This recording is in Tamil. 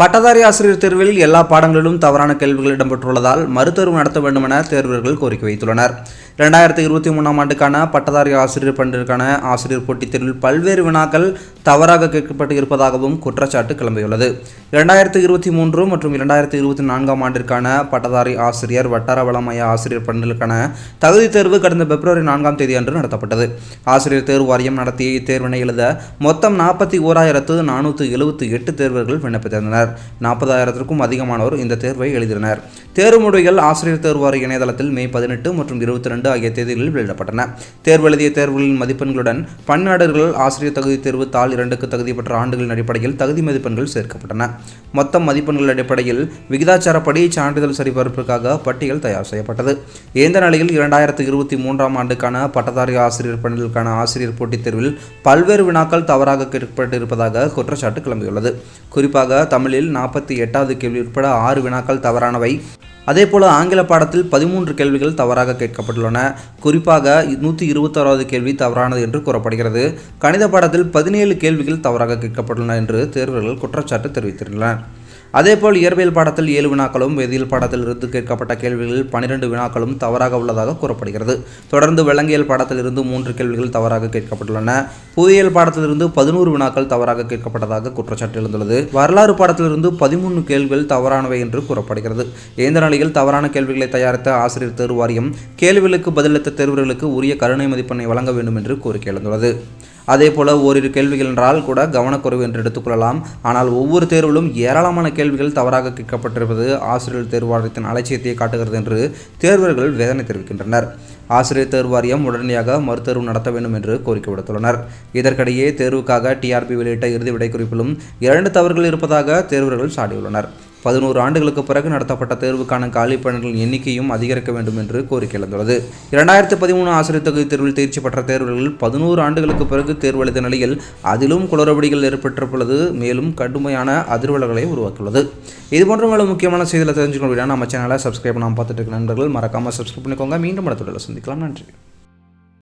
பட்டதாரி ஆசிரியர் தேர்வில் எல்லா பாடங்களிலும் தவறான கேள்விகள் இடம்பெற்றுள்ளதால் மறுதேர்வு நடத்த வேண்டும் என தேர்வர்கள் கோரிக்கை வைத்துள்ளனர். இரண்டாயிரத்தி இருபத்தி மூணாம் ஆண்டுக்கான பட்டதாரி ஆசிரியர் பண்டிற்கான ஆசிரியர் போட்டித் தேர்வில் பல்வேறு வினாக்கள் தவறாக கேட்கப்பட்டு இருப்பதாகவும் குற்றச்சாட்டு கிளம்பியுள்ளது. இரண்டாயிரத்தி இருபத்தி மூன்று மற்றும் இரண்டாயிரத்தி இருபத்தி நான்காம் ஆண்டிற்கான பட்டதாரி ஆசிரியர் வட்டார வளமய ஆசிரியர் பண்டிலுக்கான தகுதி தேர்வு கடந்த பிப்ரவரி நான்காம் தேதி அன்று நடத்தப்பட்டது. ஆசிரியர் தேர்வு வாரியம் நடத்திய இத்தேர்வினை எழுத மொத்தம் நாற்பத்தி ஓராயிரத்து நானூற்று எழுபத்தி எட்டு தேர்வர்கள் விண்ணப்பித்திருந்தனர். எழுதினர். நாற்பதாயிரத்திற்கும் அதிகமானோர் இந்த தேர்வை எழுதினர். தேர்வு முடிவுகள் ஆசிரியர் தேர்வு இணையதளத்தில் மே பதினெட்டு மற்றும் இருபத்தி ரெண்டு ஆகிய தேதிகளில் வெளியிடப்பட்டன. தேர்வு எழுதிய தேர்வுகளின் மதிப்பெண்களுடன் பன்னாடர்கள் ஆசிரியர் தகுதி தேர்வு தாள் இரண்டுக்கு தகுதி பெற்ற ஆண்டுகளின் அடிப்படையில் தகுதி மதிப்பெண்கள் சேர்க்கப்பட்டன. மொத்தம் மதிப்பெண்கள் அடிப்படையில் விகிதாச்சாரப்படி சான்றிதழ் சரிபார்ப்பிற்காக பட்டியல் தயார் செய்யப்பட்டது. இந்த நிலையில் இரண்டாயிரத்தி இருபத்தி மூன்றாம் ஆண்டுக்கான பட்டதாரி ஆசிரியர் பணிகளுக்கான ஆசிரியர் போட்டித் தேர்வில் பல்வேறு வினாக்கள் தவறாக கேட்கப்பட்டிருப்பதாக குற்றச்சாட்டு கிளம்பியுள்ளது. குறிப்பாக தமிழ் தமிழில் நாற்பத்தி எட்டாவது கேள்வி உட்பட ஆறு வினாக்கள் தவறானவை. அதேபோல ஆங்கில பாடத்தில் பதிமூன்று கேள்விகள் தவறாக கேட்கப்பட்டுள்ளன. குறிப்பாக நூற்றி இருபத்தாறாவது கேள்வி தவறானது என்று கூறப்படுகிறது. கணித பாடத்தில் பதினேழு கேள்விகள் தவறாக கேட்கப்பட்டுள்ளன என்று தேர்வர்கள் குற்றச்சாட்டு தெரிவித்துள்ளனர் அதேபோல் இயற்பியல் பாடத்தில் ஏழு வினாக்களும் வேதியியல் பாடத்தில் இருந்து கேட்கப்பட்ட கேள்விகளில் பனிரெண்டு வினாக்களும் தவறாக உள்ளதாக கூறப்படுகிறது. தொடர்ந்து விலங்கியல் பாடத்தில் இருந்து மூன்று கேள்விகள் தவறாக கேட்கப்பட்டுள்ளன. புவியியல் பாடத்திலிருந்து பதினோரு வினாக்கள் தவறாக கேட்கப்பட்டதாக குற்றச்சாட்டு எழுந்துள்ளது. வரலாறு பாடத்திலிருந்து பதிமூணு கேள்விகள் தவறானவை என்று கூறப்படுகிறது. இந்த நிலையில் தவறான கேள்விகளை தயாரித்த ஆசிரியர் தேர்வு வாரியம் கேள்விகளுக்கு பதிலளித்த தேர்வர்களுக்கு உரிய கருணை மதிப்பெண்ணை வழங்க வேண்டும் என்று கோரிக்கை எழுந்துள்ளது. அதேபோல ஓரிரு கேள்விகள் என்றால் கூட கவனக்குறைவு என்று எடுத்துக்கொள்ளலாம் ஆனால் ஒவ்வொரு தேர்விலும் ஏராளமான கேள்விகள் தவறாக கேட்கப்பட்டிருப்பது ஆசிரியர் தேர்வு வாரியத்தின் அலட்சியத்தை காட்டுகிறது என்று தேர்வர்கள் வேதனை தெரிவிக்கின்றனர். ஆசிரியர் தேர்வு வாரியம் உடனடியாக மறுதேர்வு நடத்த வேண்டும் என்று கோரிக்கை விடுத்துள்ளனர். இதற்கிடையே தேர்வுக்காக டிஆர்பி வெளியிட்ட இறுதி விடை குறிப்பிலும் இரண்டு தவறுகள் இருப்பதாக தேர்வர்கள் சாடியுள்ளனர். பதினோரு ஆண்டுகளுக்கு பிறகு நடத்தப்பட்ட தேர்வுக்கான காலி பணிகளின் எண்ணிக்கையும் அதிகரிக்க வேண்டும் என்று கோரிக்கை எழுந்துள்ளது. இரண்டாயிரத்தி பதிமூணு ஆசிரியர் தகுதி தேர்வில் தேர்ச்சி பெற்ற தேர்வர்கள் பதினோரு ஆண்டுகளுக்கு பிறகு தேர்வு நிலையில் அதிலும் குளறுபடிகள் ஏற்பட்டுள்ளது மேலும் கடுமையான அதிர்வலைகளை உருவாக்கியுள்ளது. இது போன்ற முக்கியமான செய்திகளை தெரிஞ்சுக்கணும் நம்ம சேனலை சப்ஸ்கிரைப் பண்ணாமல் பார்த்துட்டு இருக்க நண்பர்கள் மறக்காமல் சப்ஸ்கிரைப் பண்ணிக்கோங்க. மீண்டும் அடுத்த சந்திக்கலாம். நன்றி.